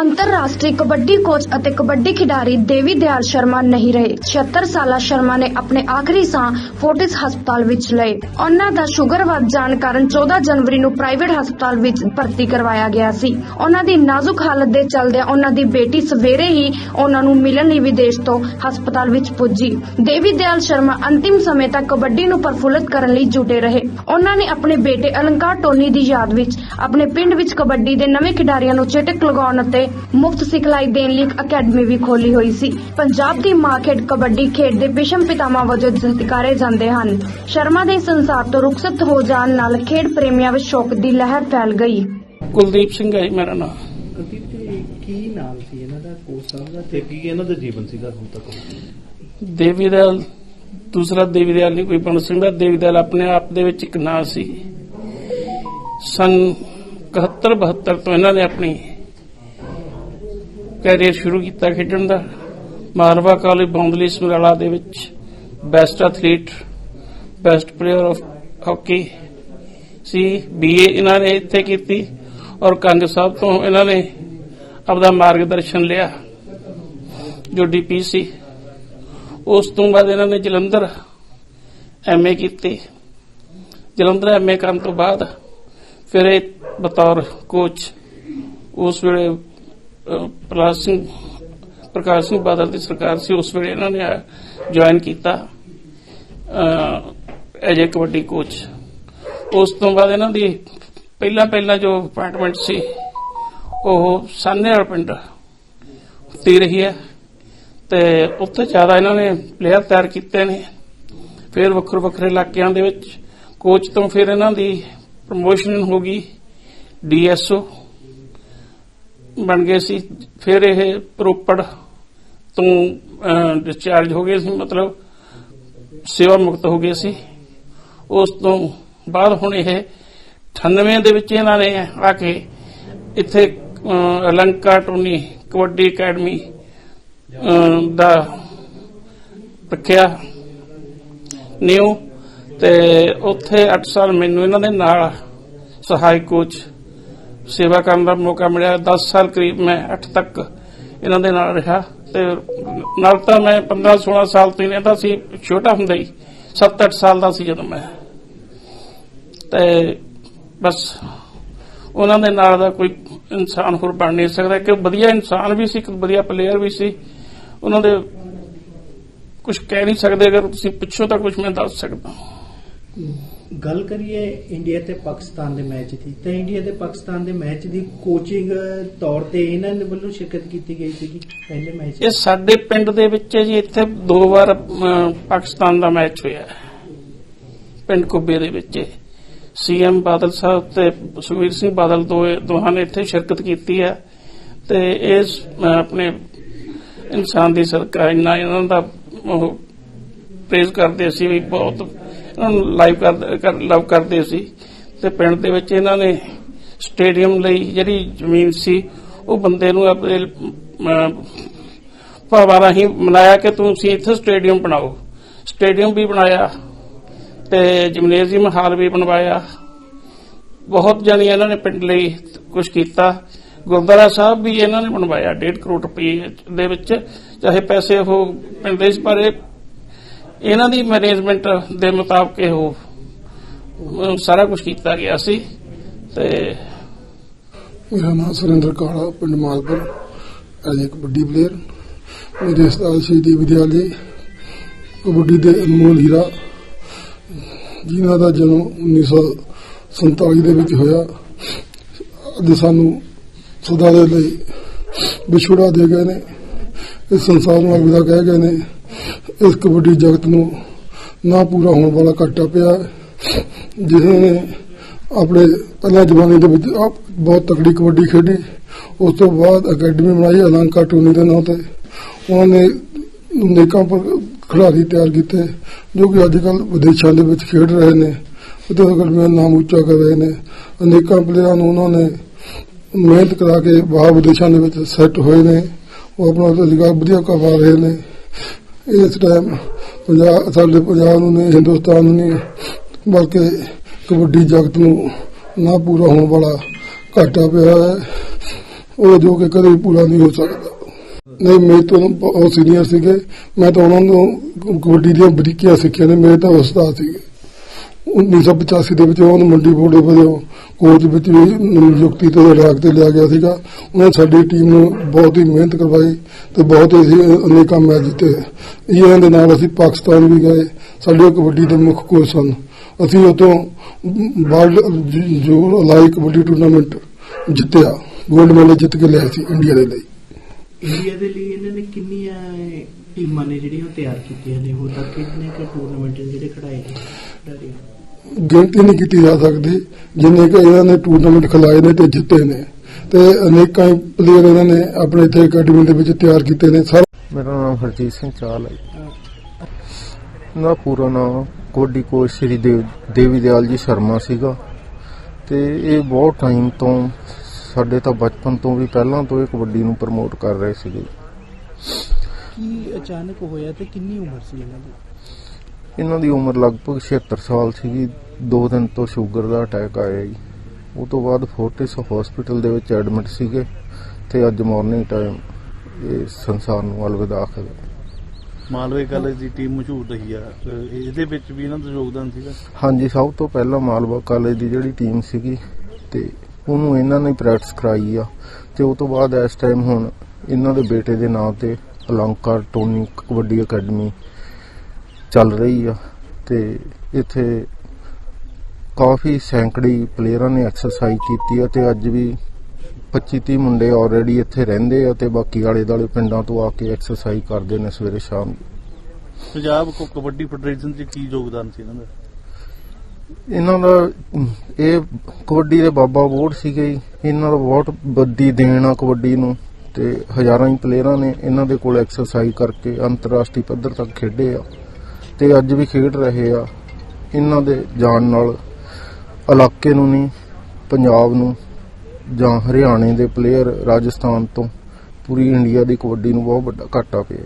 ਅੰਤਰਰਾਸ਼ਟਰੀ ਕਬੱਡੀ ਕੋਚ ਅਤੇ ਕਬੱਡੀ ਖਿਡਾਰੀ ਦੇਵੀ ਦਿਆਲ ਸ਼ਰਮਾ ਨਹੀਂ ਰਹੇ। 76 ਸਾਲਾ ਸ਼ਰਮਾ ਨੇ ਆਪਣੇ ਆਖਰੀ ਸਾਹ ਫੋਰਟਿਸ ਹਸਪਤਾਲ ਵਿੱਚ ਲਏ। ਉਹਨਾਂ ਦਾ ਸ਼ੂਗਰ ਵੱਧ ਜਾਣ ਕਾਰਨ 14 ਜਨਵਰੀ ਨੂੰ ਪ੍ਰਾਈਵੇਟ ਹਸਪਤਾਲ ਵਿੱਚ ਭਰਤੀ ਕਰਵਾਇਆ ਗਿਆ ਸੀ। ਉਹਨਾਂ ਦੀ ਨਾਜ਼ੁਕ ਹਾਲਤ ਦੇ ਚਲਦਿਆਂ ਉਹਨਾਂ ਦੀ ਬੇਟੀ ਸਵੇਰੇ ਹੀ ਉਹਨਾਂ ਨੂੰ ਮਿਲਣ ਲਈ ਵਿਦੇਸ਼ ਤੋਂ ਹਸਪਤਾਲ ਵਿੱਚ ਪੁੱਜੀ। ਦੇਵੀ ਦਿਆਲ ਸ਼ਰਮਾ ਅੰਤਿਮ ਸਮੇਂ ਤੱਕ ਕਬੱਡੀ ਨੂੰ ਪ੍ਰਫੁੱਲਤ ਕਰਨ ਲਈ ਜੁਟੇ ਰਹੇ। ਉਹਨਾਂ ਨੇ ਆਪਣੇ ਬੇਟੇ ਅਲੰਕਾਰ ਟੋਨੀ ਦੀ ਯਾਦ ਵਿੱਚ ਆਪਣੇ ਪਿੰਡ ਵਿੱਚ ਕਬੱਡੀ ਦੇ ਨਵੇਂ ਖਿਡਾਰੀਆਂ ਨੂੰ ਚੇਟਕ ਲਗਾਉਣ ਅਤੇ ਮੁਫਤ ਸਿਖਲਾਈ ਦੇਣ ਲਈ ਇੱਕ ਅਕੈਡਮੀ ਵੀ ਖੋਲੀ ਹੋਈ ਸੀ। ਪੰਜਾਬ ਦੀ ਮਾਂ ਖੇਡ ਕਬੱਡੀ ਖੇਡ ਦੇ ਵਿਸ਼ਮ ਪਿਤਾਮਾ ਵਜੋਂ ਸਤਿਕਾਰੇ ਜਾਂਦੇ ਹਨ। ਸ਼ਰਮਾ ਦੇ ਸੰਸਾਰ ਤੋਂ ਰੁਖਸਤ ਹੋ ਜਾਣ ਨਾਲ ਖੇਡ ਪ੍ਰੇਮੀਆਂ ਵਿੱਚ ਸ਼ੋਕ ਦੀ ਲਹਿਰ ਫੈਲ ਗਈ। ਕੁਲਦੀਪ ਸਿੰਘ ਹੈ ਮੇਰਾ ਨਾਮ। ਕੁਲਦੀਪ ਜੀ ਕੀ ਨਾਮ ਸੀ ਇਹਨਾਂ ਦਾ? ਕੋਚ ਸਾਹਿਬ ਦਾ? ਤੇ ਕੀ ਇਹਨਾਂ ਦਾ ਜੀਵਨ ਸੀਗਾ ਹੁਣ ਤੱਕ। ਦੇਵੀ ਦਇਆਲ ਦੂਸਰਾ ਦੇਵੀ ਦਇਆਲ ਨਹੀਂ ਕੋਈ ਬਣ ਸਕਦਾ। ਦੇਵੀ ਦਇਆਲ ਆਪਣੇ ਆਪ ਦੇ ਵਿੱਚ ਇੱਕ ਨਾਂ ਸੀ। ਸਨ 71 72 ਤੋਂ ਇਹਨਾਂ ਨੇ ਆਪਣੀ ਕੈਰੀਅਰ ਸ਼ੁਰੂ ਕੀਤਾ ਖੇਡਣ ਦਾ। ਮਾਰਵਾ ਕਾਲਜ ਬੌਂਦਲੀ ਸਮਰਾਲਾ ਦੇ ਵਿੱਚ best athlete best player of hockey C. BA ਇਹਨਾਂ ਨੇ ਇੱਥੇ ਕੀਤੀ ਔਰ ਕੰਗ ਸਾਹਿਬ ਤੋਂ ਇਹਨਾਂ ਨੇ ਆਪਦਾ ਮਾਰਗਦਰਸ਼ਨ ਲਿਆ, ਜੋ ਡੀਪੀ ਉਸ ਤੋਂ ਬਾਅਦ ਇਹਨਾਂ ਨੇ ਜਲੰਧਰ ਐਮਏ ਕੀਤੀ। ਜਲੰਧਰ ਐਮਏ ਕਰਨ ਤੋਂ ਬਾਅਦ ਫਿਰ ਇਹ ਬਤੌਰ ਕੋਚ ਉਸ ਵੇਲੇ ਅਹ, ਸਿੰਘ ਪ੍ਰਕਾਸ਼ ਸਿੰਘ ਬਾਦਲ ਦੀ ਸਰਕਾਰ ਸੀ ਉਸ ਵੇਲੇ ਇਹਨਾਂ ਨੇ ਜੁਆਇਨ ਕੀਤਾ ਐਜ ਏ ਕਬੱਡੀ ਕੋਚ ਉਸ ਤੋਂ ਬਾਅਦ ਇਹਨਾਂ ਦੀ ਪਹਿਲਾਂ ਪਹਿਲਾਂ ਜੋ ਅਪਾਇੰਟਮੈਂਟ ਸੀ ਉਹ ਸਾਹਨੇ ਵਾਲਾ ਪਿੰਡ ਤੀ ਰਹੀ ਹੈ। ਤੇ ਉੱਥੇ ਜ਼ਿਆਦਾ ਇਹਨਾਂ ਨੇ ਪਲੇਅਰ ਤਿਆਰ ਕੀਤੇ ਨੇ। ਫਿਰ ਵੱਖਰੇ ਵੱਖਰੇ ਇਲਾਕਿਆਂ ਦੇ ਵਿੱਚ ਕੋਚ ਤੋਂ ਫਿਰ ਇਹਨਾਂ ਦੀ ਪ੍ਰਮੋਸ਼ਨ ਹੋ ਗਈ ਡੀਐਸਓ ਬਣ ਗਏ ਸੀ। ਫਿਰ ਇਹ ਰੋਪੜ ਤੋਂ ਡਿਸਚਾਰਜ ਹੋ ਗਏ ਸੀ ਮਤਲਬ ਸੇਵਾ ਮੁਕਤ ਹੋ ਗਏ ਸੀ। ਉਸ ਤੋਂ ਬਾਅਦ ਹੁਣ ਇਹ 98 ਦੇ ਵਿੱਚ ਇਹਨਾਂ ਨੇ ਆ ਕੇ ਇੱਥੇ ਅਹ, ਟੋਨੀ ਕਬੱਡੀ ਅਕੈਡਮੀ ਅਹ, ਦਾ ਰੱਖਿਆ ਨਿਊ ਤੇ ਉੱਥੇ 8 ਸਾਲ ਮੈਨੂੰ ਇਹਨਾਂ ਦੇ ਨਾਲ ਸਹਾਇਕ ਕੋਚ ਸੇਵਾ ਕਰਨ ਦਾ ਮੌਕਾ ਮਿਲਿਆ। 10 ਸਾਲ ਕਰੀਬ ਮੈਂ 8 ਤੱਕ ਇਹਨਾਂ ਦੇ ਨਾਲ ਰਿਹਾ ਤੇ ਨਾਲ ਤਾਂ ਮੈਂ 15 16 ਸਾਲ ਤੋਂ ਹੀ ਰਹਿੰਦਾ ਸੀ, ਛੋਟਾ ਹੁੰਦਾ ਹੀ 7-8 ਸਾਲ ਦਾ ਸੀ ਜਦੋਂ ਮੈਂ। ਤੇ ਬਸ ਉਹਨਾਂ ਦੇ ਨਾਲ ਦਾ ਕੋਈ ਇਨਸਾਨ ਹੋਰ ਬਣ ਨਹੀਂ ਸਕਦਾ ਕਿ ਵਧੀਆ ਇਨਸਾਨ ਵੀ ਸੀ, ਇੱਕ ਵਧੀਆ ਪਲੇਅਰ ਵੀ ਸੀ। ਉਹਨਾਂ ਦੇ ਕੁਝ ਕਹਿ ਨਹੀਂ ਸਕਦੇ, ਅਗਰ ਤੁਸੀਂ ਪੁੱਛੋ ਤਾਂ ਕੁਝ ਮੈਂ ਦੱਸ ਸਕਦਾ। ਗੱਲ ਕਰੀਏ ਇੰਡੀਆ ਤੇ ਪਾਕਿਸਤਾਨ ਦੇ ਮੈਚ ਦੀ, ਤਾਂ ਇੰਡੀਆ ਤੇ ਪਾਕਿਸਤਾਨ ਦੇ ਮੈਚ ਦੀ ਕੋਚਿੰਗ ਤੌਰ ਤੇ ਇਹਨਾਂ ਦੇ ਵੱਲੋਂ ਸ਼ਿਰਕਤ ਕੀਤੀ ਗਈ ਸੀਗੀ ਪਹਿਲੇ ਮੈਚ ਇਹ ਸਾਡੇ ਪਿੰਡ ਦੇ ਵਿੱਚ ਜੀ, ਇੱਥੇ ਦੋ ਵਾਰ ਪਾਕਿਸਤਾਨ ਦਾ ਮੈਚ ਹੋਇਆ ਪਿੰਡ ਕੁੱਬੇ ਦੇ ਵਿੱਚ ਸੀਐਮ ਬਾਦਲ ਸਾਹਿਬ ਤੇ ਸੁਖਵੀਰ ਸਿੰਘ ਬਾਦਲ ਦੋਹਾਂ ਨੇ ਇੱਥੇ ਸ਼ਿਰਕਤ ਕੀਤੀ ਹੈ ਤੇ ਇਸ ਆਪਣੇ ਇਨਸਾਨ ਦੀ ਸਰਕਾਰ ਇਹਨਾਂ ਦਾ ਪ੍ਰੇਜ਼ ਕਰਦੇ ਸੀ ਵੀ ਬਹੁਤ ਇਹਨਾਂ ਨੂੰ ਲਾਈਵ ਕਰ ਲਵ ਕਰਦੇ ਸੀ। ਤੇ ਪਿੰਡ ਦੇ ਵਿੱਚ ਇਹਨਾਂ ਨੇ ਸਟੇਡੀਅਮ ਲਈ ਜਿਹੜੀ ਜ਼ਮੀਨ ਸੀ, ਉਹ ਬੰਦੇ ਨੂੰ ਆਪਣੇ ਭਾਵਾਂ ਰਾਹੀਂ ਮਨਾਇਆ ਕਿ ਤੁਸੀਂ ਇੱਥੇ ਸਟੇਡੀਅਮ ਬਣਾਓ। ਸਟੇਡੀਅਮ ਵੀ ਬਣਾਇਆ ਤੇ ਜਿਮਨੇਜ਼ੀਅਮ ਹਾਲ ਵੀ ਬਣਵਾਇਆ। ਬਹੁਤ ਜਾਨੀ ਇਹਨਾਂ ਨੇ ਪਿੰਡ ਲਈ ਕੁਝ ਕੀਤਾ। ਗੁਰਦੁਆਰਾ ਸਾਹਿਬ ਵੀ ਇਹਨਾਂ ਨੇ ਬਣਵਾਇਆ। 1.5 ਕਰੋੜ ਰੁਪਏ ਦੇ ਵਿੱਚ, ਚਾਹੇ ਪੈਸੇ ਉਹ ਪਿੰਡ ਦੇ ਪਰ ਇਹ ਇਹਨਾਂ ਦੀ ਮੈਨੇਜਮੈਂਟ ਦੇ ਮੁਤਾਬਕ ਇਹ ਉਹ ਸਾਰਾ ਕੁਝ ਕੀਤਾ ਗਿਆ ਸੀ ਤੇ ਮੇਰਾ ਨਾਮ ਸੁਰਿੰਦਰ ਕਾਲਾ ਪਿੰਡ ਮਾਲਪੁਰ। ਐਜ ਇੱਕ ਕਬੱਡੀ ਪਲੇਅਰ ਮੇਰੇ ਉਸਤਾਦ ਸ਼ਹੀਦੀ ਵਿਦਿਆਲੇ, ਕਬੱਡੀ ਦੇ ਅਨਮੋਲ ਹੀਰਾ, ਜਿਨ੍ਹਾਂ ਦਾ ਜਨਮ 1947 ਦੇ ਵਿੱਚ ਹੋਇਆ। ਅੱਜ ਸਾਨੂੰ ਸਦਾ ਦੇ ਲਈ ਵਿਛੋੜਾ ਦੇ ਗਏ ਨੇ। ਇਸ ਸੰਸਾਰ ਨੂੰ ਅਲਵਿਦਾ ਕਹਿ ਗਏ ਨੇ ਇਸ ਕਬੱਡੀ ਜਗਤ ਨੂੰ ਨਾ ਪੂਰਾ ਹੋਣ ਵਾਲਾ ਘਾਟਾ ਪਿਆ ਹੈ। ਨੇ ਆਪਣੇ ਪਹਿਲਾਂ ਜ਼ਮਾਨੇ ਦੇ ਵਿੱਚ ਬਹੁਤ ਤਕੜੀ ਕਬੱਡੀ ਖੇਡੀ, ਉਸ ਤੋਂ ਬਾਅਦ ਅਕੈਡਮੀ ਬਣਾਈ ਅਲੰਕਾ ਟੂਨੀ ਦੇ ਨਾਂ ਤੇ। ਉਹਨਾਂ ਨੇ ਅਨੇਕਾਂ ਪ- ਖਿਡਾਰੀ ਤਿਆਰ ਕੀਤੇ, ਜੋ ਕਿ ਅੱਜ ਕੱਲ ਵਿਦੇਸ਼ਾਂ ਦੇ ਵਿੱਚ ਖੇਡ ਰਹੇ ਨੇ। ਅਤੇ ਅਕੈਡਮੀ ਦਾ ਨਾਮ ਉੱਚਾ ਕਰ ਰਹੇ ਨੇ। ਅਨੇਕਾਂ ਪਲੇਅਰਾਂ ਨੂੰ ਉਹਨਾਂ ਨੇ ਮਿਹਨਤ ਕਰਾ ਕੇ ਬਾਹਰ ਵਿਦੇਸ਼ਾਂ ਦੇ ਵਿੱਚ ਸੈੱਟ ਹੋਏ ਨੇ। ਉਹ ਆਪਣਾ ਰੁਜ਼ਗਾਰ ਵਧੀਆ ਕਰਵਾ ਰਹੇ ਨੇ। ਇਸ ਟਾਈਮ ਪੰਜਾਬ ਸਾਡੇ ਪੰਜਾਬ ਨੂੰ ਨਹੀਂ ਹਿੰਦੁਸਤਾਨ ਨੂੰ ਨਹੀਂ ਬਲਕਿ ਕਬੱਡੀ ਜਗਤ ਨੂੰ ਨਾ ਪੂਰਾ ਹੋਣ ਵਾਲਾ ਘਾਟਾ ਪਿਆ ਹੈ ਉਹ ਜੋ ਕਿ ਕਦੇ ਵੀ ਪੂਰਾ ਨਹੀਂ ਹੋ ਸਕਦਾ ਨਹੀਂ ਮੇਰੇ ਤੋਂ ਬਹੁਤ ਸੀਨੀਅਰ ਸੀਗੇ ਮੈਂ ਤਾਂ ਉਹਨਾਂ ਨੂੰ ਕਬੱਡੀ ਦੀਆਂ ਬਰੀਕੀਆਂ ਸਿੱਖੀਆਂ ਨੇ ਮੇਰੇ ਤਾਂ ਉਸਤਾਦ ਸੀਗੇ 1985 ਦੇ ਵਿੱਚ ਉਹਨੂੰ ਮੰਡੀ ਬੋਰਡ ਦੇ ਕੋਚ ਵਿੱਚ ਵੀ ਨਿਯੁਕਤੀ ਤੋਂ ਰਾਗ ਤੇ ਲਿਆ ਗਿਆ ਸੀਗਾ। ਉਹਨਾਂ ਸਾਡੀ ਟੀਮ ਨੂੰ ਬਹੁਤ ਹੀ ਮਿਹਨਤ ਕਰਵਾਈ ਤੇ ਬਹੁਤ ਹੀ ਅਨੇਕਾਂ ਮੈਚ ਜਿੱਤੇ ਇਹਨਾਂ ਦੇ ਨਾਲ ਅਸੀਂ ਪਾਕਿਸਤਾਨ ਵੀ ਗਏ। ਸਾਡੇ ਕਬੱਡੀ ਦੇ ਮੁੱਖ ਕੋਚ ਸਨ ਅਸੀਂ ਉਤੋਂ ਵਰਲਡ ਜੋ ਲਾਈ ਕਬੱਡੀ ਟੂਰਨਾਮੈਂਟ ਜਿੱਤਿਆ, ਗੋਲਡ ਮੈਡਲ ਜਿੱਤ ਕੇ ਲਿਆ ਸੀ ਇੰਡੀਆ ਦੇ ਲਈ। ਇੰਡੀਆ ਦੇ ਲਈ ਇਹਨਾਂ ਨੇ ਕਿੰਨੀਆਂ ਟੀਮਾਂ ਨੇ ਜਿਹੜੀਆਂ ਤਿਆਰ ਕੀਤੀਆਂ ਨੇ? ਹੋਰ ਤੱਕ ਕਿੰਨੇ ਕੁ ਟੂਰਨਾਮੈਂਟ ਜਿਹੜੇ ਖੜਾਏ ਨੇ? ਖਿਡਾਰੀ ਗਿਣਤੀ ਨਹੀਂ ਕੀਤੀ ਜਾ ਸਕਦੀ ਜਿੰਨੇ ਕਿ ਇਹਨਾਂ ਨੇ ਟੂਰਨਾਮੈਂਟ ਖਿਲਾਏ ਨੇ ਤੇ ਜਿੱਤੇ ਨੇ। ਤੇ ਅਨੇਕਾਂ ਪਲੇਅਰ ਇਹਨਾਂ ਨੇ ਆਪਣੇ ਇੱਥੇ ਅਕੈਡਮੀ ਦੇ ਵਿੱਚ ਤਿਆਰ ਕੀਤੇ ਨੇ। ਸਾਰਾ ਮੇਰਾ ਨਾਮ ਹਰਜੀਤ ਸਿੰਘ ਚਾਲ ਹੈ ਨਾ ਪੂਰਾ ਨਾਮ ਕਬੱਡੀ ਕੋਚ ਸ਼੍ਰੀ ਦੇਵ ਦੇਵੀ ਦਿਆਲ ਜੀ ਸ਼ਰਮਾ ਸੀਗਾ। ਤੇ ਇਹ ਬਹੁਤ ਟਾਈਮ ਤੋਂ ਸਾਡੇ ਤਾਂ ਬਚਪਨ ਤੋਂ ਵੀ ਪਹਿਲਾਂ ਤੋਂ ਇਹ ਕਬੱਡੀ ਨੂੰ ਪ੍ਰਮੋਟ ਕਰ ਰਹੇ ਸੀਗੇ। ਕੀ ਅਚਾਨਕ ਹੋਇਆ ਤੇ ਕਿੰਨੀ ਉਮਰ ਸੀ ਇਹਨਾਂ ਦੀ? ਇਹਨਾਂ ਦੀ ਉਮਰ ਲਗਭਗ 76 ਸਾਲ ਸੀਗੀ। ਦੋ ਦਿਨ ਤੋਂ ਸ਼ੂਗਰ ਦਾ ਅਟੈਕ ਆਇਆ ਜੀ। ਉਹ ਤੋਂ ਬਾਅਦ ਫੋਰਟਿਸ ਹਸਪੀਟਲ ਦੇ ਵਿੱਚ ਐਡਮਿਟ ਸੀਗੇ ਤੇ ਅੱਜ ਮਾਰਨਿੰਗ ਟਾਈਮ ਇਹ ਸੰਸਾਰ ਨੂੰ ਅਲਵਿਦਾ ਕਰ ਗਏ ਮਾਲਵੇ ਕਾਲਜ ਦੀ ਟੀਮ ਮਸ਼ਹੂਰ ਰਹੀ ਆ। ਇਹਦੇ ਵਿੱਚ ਵੀ ਇਹਨਾਂ ਦਾ ਯੋਗਦਾਨ ਸੀਗਾ? ਹਾਂਜੀ ਸਭ ਤੋਂ ਪਹਿਲਾਂ ਮਾਲਵਾ ਕਾਲਜ ਦੀ ਜਿਹੜੀ ਟੀਮ ਸੀਗੀ ਤੇ ਉਹਨੂੰ ਇਹਨਾਂ ਨੇ ਪ੍ਰੈਕਟਿਸ ਕਰਾਈ ਆ ਤੇ ਉਹ ਤੋਂ ਬਾਅਦ ਇਸ ਟਾਈਮ ਹੁਣ ਇਹਨਾਂ ਦੇ ਬੇਟੇ ਦੇ ਨਾਂ ਤੇ ਅਲੰਕਾਰ ਟੋਨੀ ਕਬੱਡੀ ਅਕੈਡਮੀ ਚੱਲ ਰਹੀ ਆ ਤੇ ਇੱਥੇ ਕਾਫੀ ਸੈਂਕੜੀ ਪਲੇਅਰਾਂ ਨੇ ਐਕਸਰਸਾਈਜ਼ ਕੀਤੀ ਆ ਤੇ ਅੱਜ ਵੀ 25 30 ਮੁੰਡੇ ਆਲਰੇਡੀ ਇੱਥੇ ਰਹਿੰਦੇ ਆ ਤੇ ਬਾਕੀ ਆਲੇ ਦਾਲੇ ਪਿੰਡਾਂ ਤੋਂ ਆ ਕੇ ਐਕਸਰਸਾਈਜ਼ ਕਰਦੇ ਨੇ ਸਵੇਰੇ ਸ਼ਾਮ ਪੰਜਾਬ ਕੋ ਕਬੱਡੀ ਫੈਡਰੇਸ਼ਨ 'ਚ ਕੀ ਯੋਗਦਾਨ ਸੀ ਇਹਨਾਂ ਦਾ? ਇਹਨਾਂ ਦਾ ਇਹ ਕਬੱਡੀ ਦੇ ਬਾਬਾ ਬੋਰਡ ਸੀਗੇ। ਇਹਨਾਂ ਦਾ ਬਹੁਤ ਵੱਡੀ ਦੇਣ ਆ ਕਬੱਡੀ ਨੂੰ ਤੇ ਹਜ਼ਾਰਾਂ ਹੀ ਪਲੇਅਰਾਂ ਨੇ ਇਹਨਾਂ ਦੇ ਕੋਲ ਐਕਸਰਸਾਈਜ਼ ਕਰਕੇ ਅੰਤਰਰਾਸ਼ਟਰੀ ਪੱਧਰ ਤੱਕ ਖੇਡੇ ਆ। ਤੇ ਅੱਜ ਵੀ ਖੇਡ ਰਹੇ ਆ। ਇਹਨਾਂ ਦੇ ਜਾਣ ਨਾਲ ਇਲਾਕੇ ਨੂੰ ਨਹੀਂ, ਪੰਜਾਬ ਨੂੰ ਜਾਂ ਹਰਿਆਣੇ ਦੇ ਪਲੇਅਰ ਰਾਜਸਥਾਨ ਤੋਂ ਪੂਰੀ ਇੰਡੀਆ ਦੀ ਕਬੱਡੀ ਨੂੰ ਬਹੁਤ ਵੱਡਾ ਘਾਟਾ ਪਿਆ